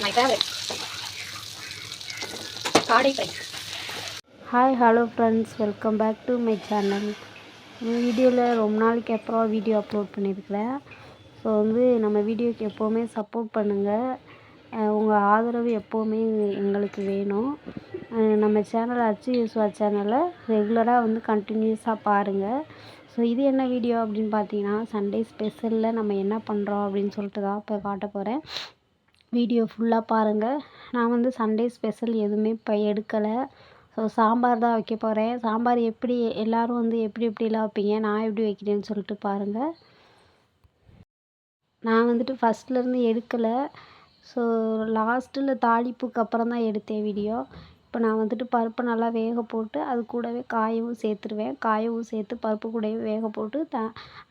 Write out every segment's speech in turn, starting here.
My favourite காடை fry hi hello friends welcome back to my channel வீடியோவில் ரொம்ப நாளைக்கு அப்புறம் வீடியோ அப்லோட் பண்ணியிருக்கிறேன் ஸோ வந்து நம்ம வீடியோக்கு எப்போவுமே சப்போர்ட் பண்ணுங்கள் உங்கள் ஆதரவு எப்போவுமே எங்களுக்கு வேணும். நம்ம சேனல் அச்சு யூஸ்வா சேனலை ரெகுலராக வந்து கண்டினியூஸாக பாருங்கள் ஸோ இது என்ன வீடியோ அப்படின்னு பார்த்தீங்கன்னா சண்டே ஸ்பெஷலில் நம்ம என்ன பண்ணுறோம் அப்படின்னு சொல்லிட்டு தான் இப்போ காட்ட போகிறேன் வீடியோ ஃபுல்லாக பாருங்கள் நான் வந்து சண்டே ஸ்பெஷல் எதுவுமே இப்போ எடுக்கலை. ஸோ சாம்பார் தான் வைக்க போகிறேன் சாம்பார் எப்படி எல்லோரும் வந்து எப்படி எப்படிலாம் வைப்பீங்க? நான் எப்படி வைக்கிறேன்னு சொல்லிட்டு பாருங்கள் நான் வந்துட்டு ஃபஸ்ட்லேருந்து எடுக்கலை. ஸோ லாஸ்ட்டில் தாளிப்புக்கு அப்புறம் தான் எடுத்தேன் வீடியோ. இப்போ நான் வந்துட்டு பருப்பை நல்லா வேக போட்டு அது கூடவே காயவும் சேர்த்துருவேன். காயவும் சேர்த்து பருப்பு கூடவே வேக போட்டு த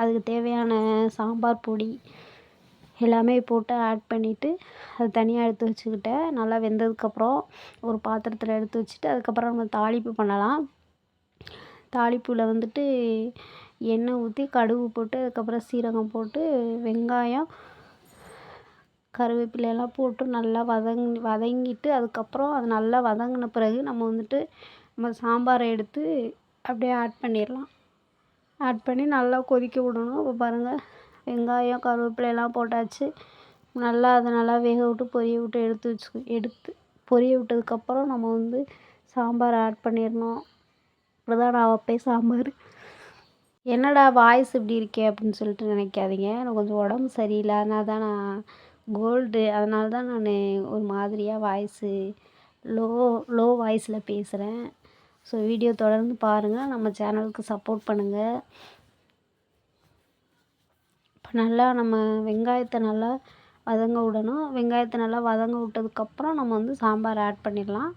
அதுக்கு தேவையான சாம்பார் பொடி எல்லாமே போட்டு ஆட் பண்ணிவிட்டு அது தனியாக எடுத்து வச்சுக்கிட்டேன் நல்லா வெந்ததுக்கப்புறம் ஒரு பாத்திரத்தில் எடுத்து வச்சுட்டு அதுக்கப்புறம் நம்ம தாளிப்பு பண்ணலாம். தாளிப்பில் வந்துட்டு எண்ணெய் ஊற்றி கடுகு போட்டு அதுக்கப்புறம் சீரகம் போட்டு வெங்காயம் கருவேப்பிலையெல்லாம் போட்டு நல்லா வதங் வதங்கிட்டு அதுக்கப்புறம் அது நல்லா வதங்கின பிறகு நம்ம வந்துட்டு நம்ம சாம்பாரை எடுத்து அப்படியே ஆட் பண்ணிடலாம். ஆட் பண்ணி நல்லா கொதிக்க விடணும். இப்போ பாருங்கள் வெங்காயம் கருவேப்பிலை எல்லாம் போட்டாச்சு. நல்லா அதை நல்லா வேக விட்டு பொரிய விட்டு எடுத்து வச்சு எடுத்து பொரிய விட்டதுக்கப்புறம் நம்ம வந்து சாம்பார் ஆட் பண்ணிடணும். இப்படிதான் நான் வைப்பேன் சாம்பார். என்னடா வாய்ஸ் இப்படி இருக்கே அப்படின்னு சொல்லிட்டு நினைக்காதீங்க. எனக்கு கொஞ்சம் உடம்பு சரியில்லை. அதனால தான் நான் கோல்டு அதனால தான் நான் ஒரு மாதிரியாக வாய்ஸு லோ லோ வாய்ஸில் பேசுகிறேன் ஸோ வீடியோ தொடர்ந்து பாருங்கள் நம்ம சேனலுக்கு சப்போர்ட் பண்ணுங்கள் இப்போ நல்லா நம்ம வெங்காயத்தை நல்லா வதங்க விடணும். வெங்காயத்தை நல்லா வதங்க விட்டதுக்கப்புறம் நம்ம வந்து சாம்பார் ஆட் பண்ணிடலாம்.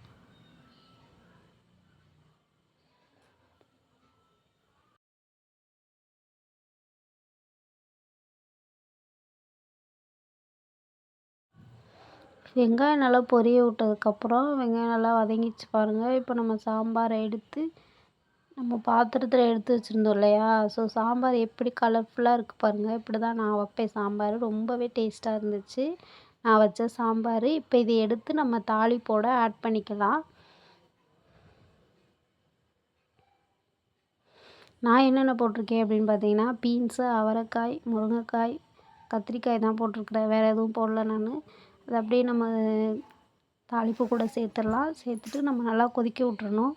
வெங்காயம் நல்லா பொரிய விட்டதுக்கப்புறம் வெங்காயம் நல்லா வதங்கிச்சு பாருங்கள் இப்போ நம்ம சாம்பாரை எடுத்து நம்ம பாத்திரத்தில் எடுத்து வச்சுருந்தோம் இல்லையா? ஸோ சாம்பார் எப்படி கலர்ஃபுல்லாக இருக்குது பாருங்கள் இப்படி தான் நான் வைப்பேன் சாம்பார். ரொம்பவே டேஸ்ட்டாக இருந்துச்சு. நான் வச்ச சாம்பார். இப்போ இதை எடுத்து நம்ம தாளிப்போட ஆட் பண்ணிக்கலாம். நான் என்னென்ன போட்டிருக்கேன் அப்படின்னு பார்த்தீங்கன்னா பீன்ஸு அவரைக்காய் முருங்கைக்காய் கத்திரிக்காய் தான் போட்டிருக்கிறேன். வேறு எதுவும் போடல நான். அது அப்படியே நம்ம தாளிப்பு கூட சேர்த்துடலாம். சேர்த்துட்டு நம்ம நல்லா கொதிக்க விட்டுறணும்.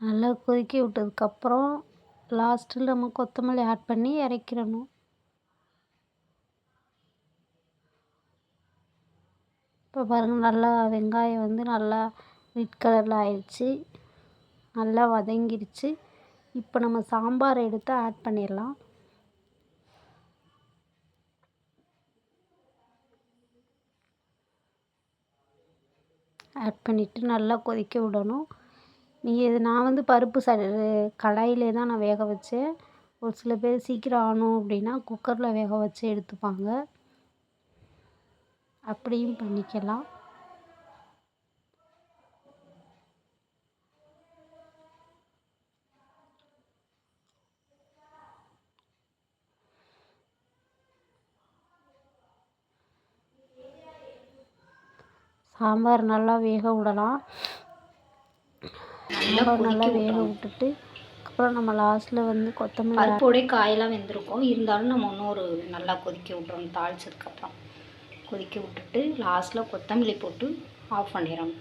நல்லா கொதிக்க விட்டதுக்கப்புறம் லாஸ்ட்டில் நம்ம கொத்தமல்லி ஆட் பண்ணி இறக்கிடணும் இப்போ பாருங்கள் நல்லா வெங்காயம் வந்து நல்லா ரெட் கலரில் ஆயிடுச்சு. நல்லா வதங்கிருச்சு இப்போ நம்ம சாம்பார் எடுத்து ஆட் பண்ணிடலாம். ஆட் பண்ணிவிட்டு நல்லா கொதிக்க விடணும். இது நான் வந்து பருப்பு ச கடாயிலே தான் நான் வேக வச்சேன். ஒரு சில பேர் சீக்கிரம் ஆகணும் அப்படின்னா குக்கரில் வேக வச்சு எடுத்துப்பாங்க. அப்படியும் பண்ணிக்கலாம். சாம்பார் நல்லா வேக விடலாம். சாம்பார் நல்லா வேக விட்டுட்டு அப்புறம் நம்ம லாஸ்ட்டில் வந்து கொத்தமல்லி பருப்போடைய காயெல்லாம் வெந்திருக்கும். இருந்தாலும் நம்ம இன்னொரு நல்லா கொதிக்க விட்றோம் தாளிச்சதுக்கப்புறம் கொதிக்க விட்டுட்டு லாஸ்ட்டில் கொத்தமல்லி போட்டு ஆஃப் பண்ணிடணும்.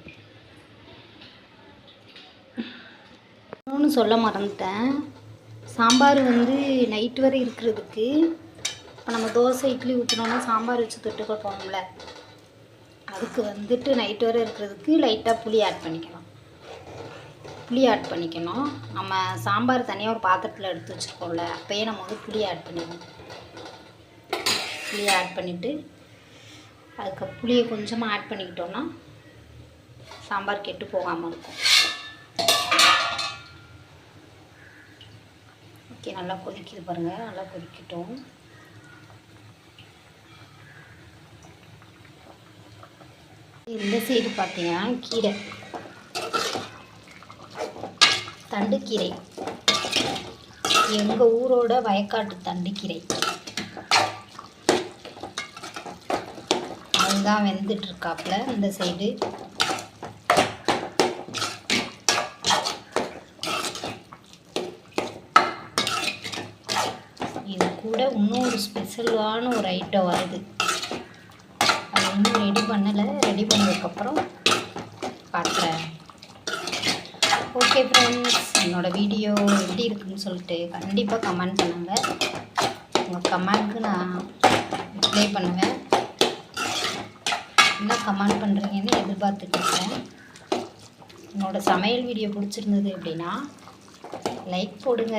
இன்னொன்று சொல்ல மறந்துட்டேன். சாம்பார் வந்து நைட்டு வரை இருக்கிறதுக்கு இப்போ நம்ம தோசை இட்லி ஊற்றினோன்னா சாம்பார் வச்சு தொட்டுக்க போகணும்ல அதுக்கு வந்துட்டு நைட்டு வரை இருக்கிறதுக்கு லைட்டாக புளி ஆட் பண்ணிக்கலாம் புளி ஆட் பண்ணிக்கணும். நம்ம சாம்பார் தனியாக ஒரு பாத்திரத்தில் எடுத்து வச்சுருக்கோம்ல அப்போயே நம்ம வந்து புளி ஆட் பண்ணிடுவோம் புளி ஆட் பண்ணிவிட்டு அதுக்கு புளியை கொஞ்சமாக ஆட் பண்ணிக்கிட்டோன்னா சாம்பார் கெட்டு போகாமல் இருக்கும். ஓகே நல்லா கொதிக்குது பாருங்கள் நல்லா கொதிக்கட்டும். இந்த சைடு பார்த்தீங்கன்னா கீரை. தண்டுக்கீரை. எங்கள் ஊரோட வயக்காட்டு தண்டுக்கீரை. அதுதான் வெந்துட்டு இருக்காப்புல இந்த சைடு இது கூட இன்னொரு ஸ்பெஷலான ஒரு ஐட்டம் வருது. அது இன்னும் ரெடி பண்ணலை. ரெடி பண்ணதுக்கப்புறம் காட்டுறேன். ஓகே ஃப்ரெண்ட்ஸ் என்னோடய வீடியோ எப்படி இருக்குன்னு சொல்லிட்டு கண்டிப்பாக கமெண்ட் பண்ணுங்கள் உங்கள் கமெண்ட்க்கு நான் ரிப்ளை பண்ணுவேன். என்ன கமெண்ட் பண்ணுறீங்கன்னு எதிர்பார்த்துட்டு என்னோடய சமையல் வீடியோ பிடிச்சிருந்தது அப்படின்னா லைக் போடுங்க.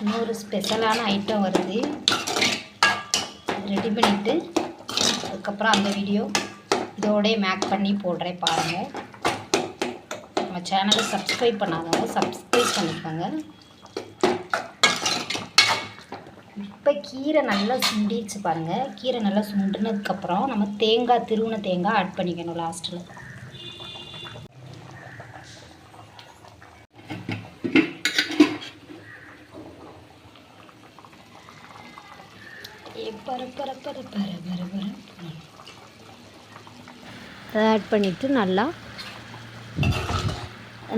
இன்னொரு ஸ்பெஷலான ஐட்டம் வருது. ரெடி பண்ணிவிட்டு அதுக்கப்புறம் அந்த வீடியோ இதோடய மேக் பண்ணி போடுறேன் பாருங்கள் நம்ம சேனலை சப்ஸ்கிரைப் பண்ணாதவங்க சப்ஸ்கிரைப் பண்ணிக்கோங்க. இப்போ கீரை நல்லா சுண்டிடுச்சு பாருங்கள் கீரை நல்லா சுண்டினதுக்கப்புறம் நம்ம தேங்காய் திருவுன தேங்காய் ஆட் பண்ணிக்கணும் லாஸ்ட்டில் பர பர பர பர பர பர ஆட் பண்ணிவிட்டு நல்லா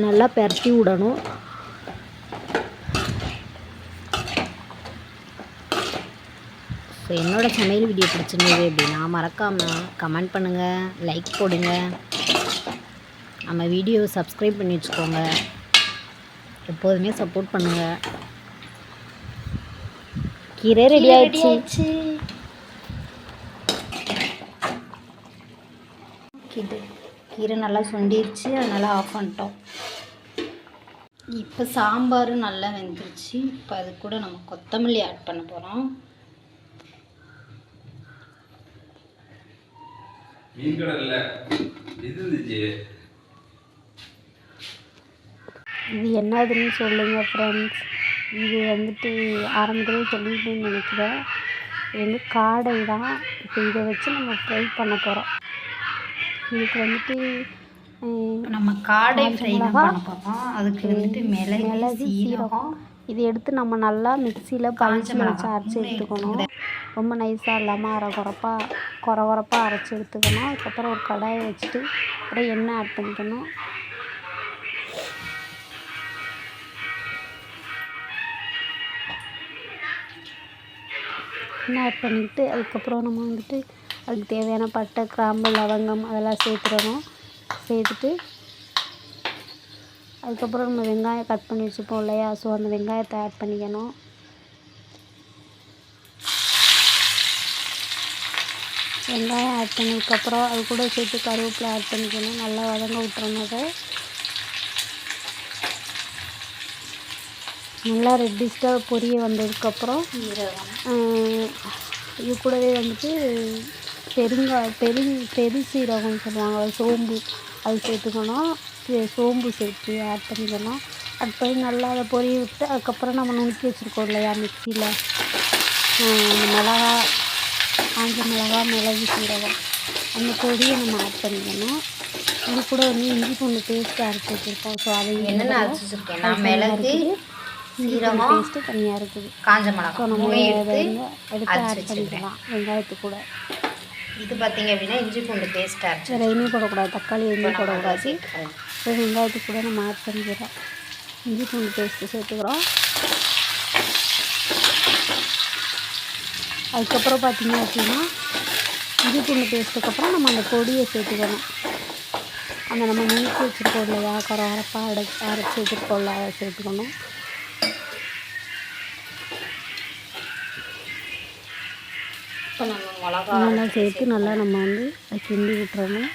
நல்லா பெரட்டி விடணும். ஸோ என்னோடய சமையல் வீடியோ பிடிச்சிருந்தது அப்படின்னா மறக்காமல் கமெண்ட் பண்ணுங்கள் லைக் போடுங்க. நம்ம வீடியோ சப்ஸ்கிரைப் பண்ணி வச்சுக்கோங்க. எப்போதுமே சப்போர்ட் பண்ணுங்கள் கீரை ரெடி ஆயிடுச்சு கீரை கீரை நல்லா சுண்டிருச்சு அதனால் ஆஃப் பண்ணிட்டோம். இப்போ சாம்பார் நல்லா வெந்துருச்சு. இப்போ அது கூட நம்ம கொத்தமல்லி ஆட் பண்ண போகிறோம் இது என்னதுன்னு சொல்லுங்கள் ஃப்ரெண்ட்ஸ் இது வந்துட்டு ஆரம்பத்தில் சொல்லிட்டேன்னு நினைக்கிறேன். இது வந்து காடை தான். இப்போ இதை வச்சு நம்ம ஃப்ரை பண்ண போகிறோம் இதுக்கு வந்துட்டு நம்ம காடை ஃப்ரை தான் மிளகா, பண்ண போகிறோம் அதுக்கு வந்துட்டு மிளகு மிளகு சீரகம் இது எடுத்து நம்ம நல்லா மிக்சியில் பல்ஸ் வச்சு அரைச்சி எடுத்துக்கணும். ரொம்ப நைஸாக இல்லாமல் அரை குறப்பா குறை குறப்பாக அரைச்சி எடுத்துக்கணும். அதுக்கப்புறம் ஒரு கடாயை வச்சுட்டு அப்புறம் எண்ணெய் ஆட் பண்ணிக்கணும். எண்ணெய் ஆட் பண்ணிக்கிட்டு அதுக்கப்புறம் நம்ம வந்துட்டு அதுக்கு தேவையான பட்டை கிராம்பு லவங்கம் அதெல்லாம் சேர்த்துடணும். சேர்த்துட்டு அதுக்கப்புறம் நம்ம வெங்காயம் கட் பண்ணி வச்சுப்போம் இல்லையா? ஸோ அந்த வெங்காயத்தை ஆட் பண்ணிக்கணும். வெங்காயம் ஆட் பண்ணதுக்கப்புறம் அது கூட சேர்த்து கருவேப்பிலை ஆட் பண்ணிக்கணும். நல்லா வதங்க விட்டுறணும் அதை. நல்லா ரெட்டிஸ்டாக பொரிய வந்ததுக்கப்புறம் இது கூடவே வந்துட்டு பெருங்காய பெரு பெருசீரகம்னு சொல்லுவாங்க. அது சோம்பு. அது சேர்த்துக்கணும் சோம்பு சேர்த்து ஆட் பண்ணிக்கணும் ஆட் பண்ணி நல்லா அதை பொரிய விட்டு அதுக்கப்புறம் நம்ம நுணுக்கி வச்சுருக்கோம் இல்லையா மிக்சியில் மிளகா காஞ்ச மிளகா மிளகு சீரகம். அந்த பொடியை நம்ம ஆட் பண்ணிக்கணும் இது கூட வந்து இஞ்சி பூண்டு பேஸ்ட் அரைச்சி வச்சுருக்கோம். ஸோ அதை என்னென்ன அரைச்சி வச்சுருக்கேன்னா மிளகு சீரகம் பேஸ்ட்டு தனியாக இருக்குது. காஞ்ச ஸோ மிளகாய் நம்ம எடுத்து ஆட் வச்சுருக்கேன். பண்ணிக்கலாம். வெங்காயத்து கூட இது பார்த்தீங்க அப்படின்னா இஞ்சி பூண்டு பேஸ்ட் அரைச்சி வேறு எதுவுமே போடக்கூடாது. தக்காளி எதுவுமே போடக்கூடாது. வெங்காயத்துக்கு கூட நம்ம ஆட் பண்ணிக்கிறோம் இஞ்சி பூண்டு பேஸ்ட்டு சேர்த்துக்கிறோம். அதுக்கப்புறம் பார்த்தீங்க அப்படின்னா இஞ்சி பூண்டு பேஸ்ட்டுக்கு அப்புறம் நம்ம அந்த பொடியை சேர்த்துக்கணும். அந்த நம்ம நுணுக்கி வச்சுருக்கோம் இல்லையா? குறை வரப்பாக அடை அரைச்சி வச்சுருக்கோம்ல அதை சேர்த்துக்கணும். இப்போ நம்ம மிளகா நல்லா சேர்த்து நல்லா நம்ம வந்து அதை கிண்டி விட்டுறணும்.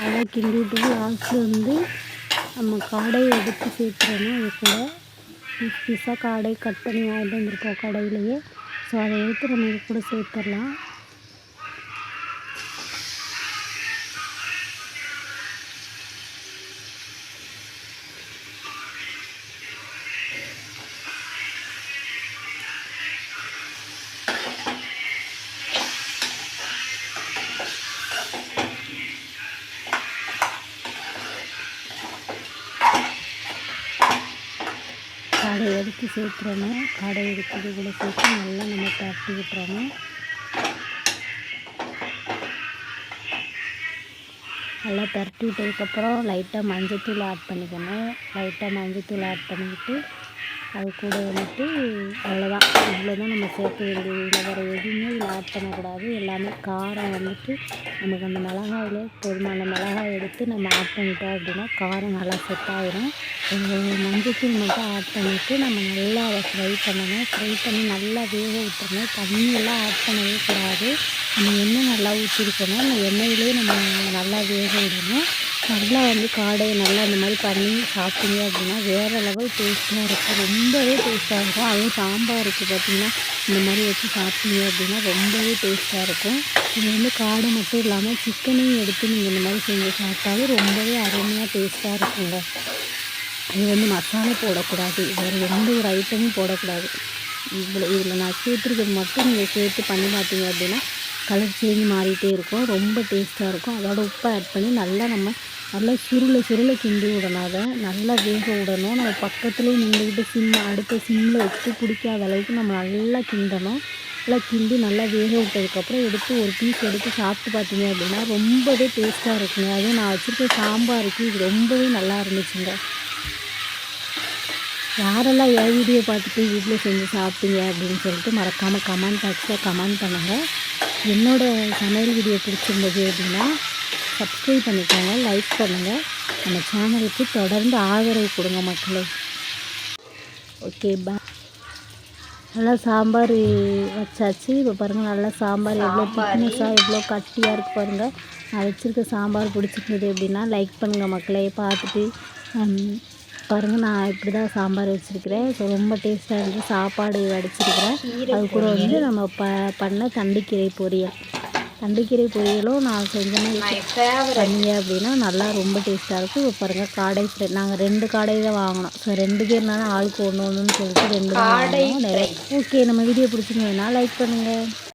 நல்லா கிண்டி விட்டு லாஸ்ட்டில் வந்து நம்ம காடையை எடுத்து சேர்த்துறணும். அது கூட பீஸ் பீஸாக காடை கட் பண்ணி வாங்கிட்டு வந்திருப்போம் கடையிலேயே. ஸோ அதை எடுத்து நம்ம இது கூட சேர்த்துடலாம். காடை எடுத்து சேர்த்துறணும் காடை எடுத்து இது சேர்த்து நல்லா நம்ம பரட்டி விட்டுறணும் நல்லா பரட்டி விட்டதுக்கப்புறம் லைட்டாக மஞ்சத்தூள் ஆட் பண்ணிக்கணும் லைட்டாக மஞ்சத்தூள் ஆட் பண்ணிக்கிட்டு அது கூட வந்துட்டு அவ்வளோதான் இவ்வளோ தான் நம்ம சேர்க்க வேண்டியது. இதில் வேறு எதுவுமே இதில் ஆட் பண்ணக்கூடாது. எல்லாமே காரம் வந்துட்டு நமக்கு அந்த மிளகாயில் போதுமான மிளகாய் எடுத்து நம்ம ஆட் பண்ணிட்டோம் அப்படின்னா காரம் நல்லா செட் ஆகிடும் மஞ்சத்தூள் மட்டும் ஆட் பண்ணிவிட்டு நம்ம நல்லா அதை ஃப்ரை பண்ணணும். ஃப்ரை பண்ணி நல்லா வேக விட்டுறணும் தண்ணியெல்லாம் ஆட் பண்ணவே கூடாது. நம்ம எண்ணெய் நல்லா ஊற்றிருக்கணும் அந்த எண்ணெயிலே நம்ம நல்லா வேக விடணும். நல்லா வந்து காடையை நல்லா இந்த மாதிரி பண்ணி சாப்பிட்டீங்க அப்படின்னா வேறு லெவல் டேஸ்ட்டாக இருக்கும். ரொம்பவே டேஸ்ட்டாக இருக்கும். அதுவும் சாம்பாருக்கு பார்த்திங்கன்னா இந்த மாதிரி வச்சு சாப்பிட்டீங்க அப்படின்னா ரொம்பவே டேஸ்ட்டாக இருக்கும். இது வந்து காடை மட்டும் இல்லாமல் சிக்கனையும் எடுத்து நீங்கள் இந்த மாதிரி செஞ்சு சாப்பிட்டாலும் ரொம்பவே அருமையாக டேஸ்ட்டாக இருக்குங்க. இது வந்து மசாலா போடக்கூடாது. வேறு எந்த ஒரு ஐட்டமும் போடக்கூடாது. இவ்வளோ இதில் நான் சேர்த்துருக்கிறது மட்டும் நீங்கள் சேர்த்து பண்ணி பார்த்தீங்க அப்படின்னா கலர் சேஞ்ச் மாறிட்டே இருக்கும். ரொம்ப டேஸ்ட்டாக இருக்கும். அதோட உப்பை ஆட் பண்ணி நல்லா நம்ம நல்லா சுருளை சுருளை கிண்டி விடணும் அதை. நல்லா வேக விடணும். நம்ம பக்கத்துலேயே நின்றுக்கிட்டு சிம் அடுத்த சிம்மில் வச்சு பிடிக்காத அளவுக்கு நம்ம நல்லா கிண்டணும். நல்லா கிண்டி நல்லா வேக விட்டதுக்கப்புறம் எடுத்து ஒரு பீஸ் எடுத்து சாப்பிட்டு பார்த்தீங்க அப்படின்னா ரொம்பவே டேஸ்ட்டாக இருக்குங்க. அதுவும் நான் வச்சுருக்க சாம்பாருக்கு இது ரொம்பவே நல்லா இருந்துச்சுங்க. யாரெல்லாம் என் வீடியோ பார்த்துட்டு வீட்டில் செஞ்சு சாப்பிட்டீங்க அப்படின்னு சொல்லிட்டு மறக்காமல் கமெண்ட் பாக்ஸில் கமெண்ட் பண்ணுங்கள் என்னோடய சமையல் வீடியோ பிடிச்சிருந்தது அப்படின்னா சப்ஸ்கிரைப் பண்ணிக்கோங்க லைக் பண்ணுங்கள் நம்ம சேனலுக்கு தொடர்ந்து ஆதரவு கொடுங்க மக்களே. ஓகே பா நல்லா சாம்பார் வச்சாச்சு. இப்போ பாருங்கள் நல்லா சாம்பார் எவ்வளோ திக்னஸாக எவ்வளோ கட்டியாக இருக்குது பாருங்கள் நான் வச்சுருக்க சாம்பார் பிடிச்சிருந்தது அப்படின்னா லைக் பண்ணுங்கள் மக்களே பார்த்துட்டு பாருங்கள் நான் இப்படி தான் சாம்பார் வச்சுருக்கிறேன். ஸோ ரொம்ப டேஸ்ட்டாக இருந்து சாப்பாடு வடிச்சிருக்கிறேன். அது கூட வந்து நம்ம ப பண்ண தண்டுக்கீரை பொரியல். தண்டுக்கீரை பொரியலும் நான் செஞ்சேன்னு பண்ணீங்க அப்படின்னா நல்லா ரொம்ப டேஸ்ட்டாக இருக்கும். இப்போ பாருங்கள் காடை ஃப்ரை. நாங்கள் ரெண்டு காடை தான் வாங்கினோம் ஸோ ரெண்டு பேர்னால ஆளுக்கு ஒன்று ஒன்றுன்னு சொல்லிட்டு ரெண்டு தான் வாங்கினோம் ஓகே நம்ம வீடியோ பிடிச்சிருந்ததுன்னா லைக் பண்ணுங்கள்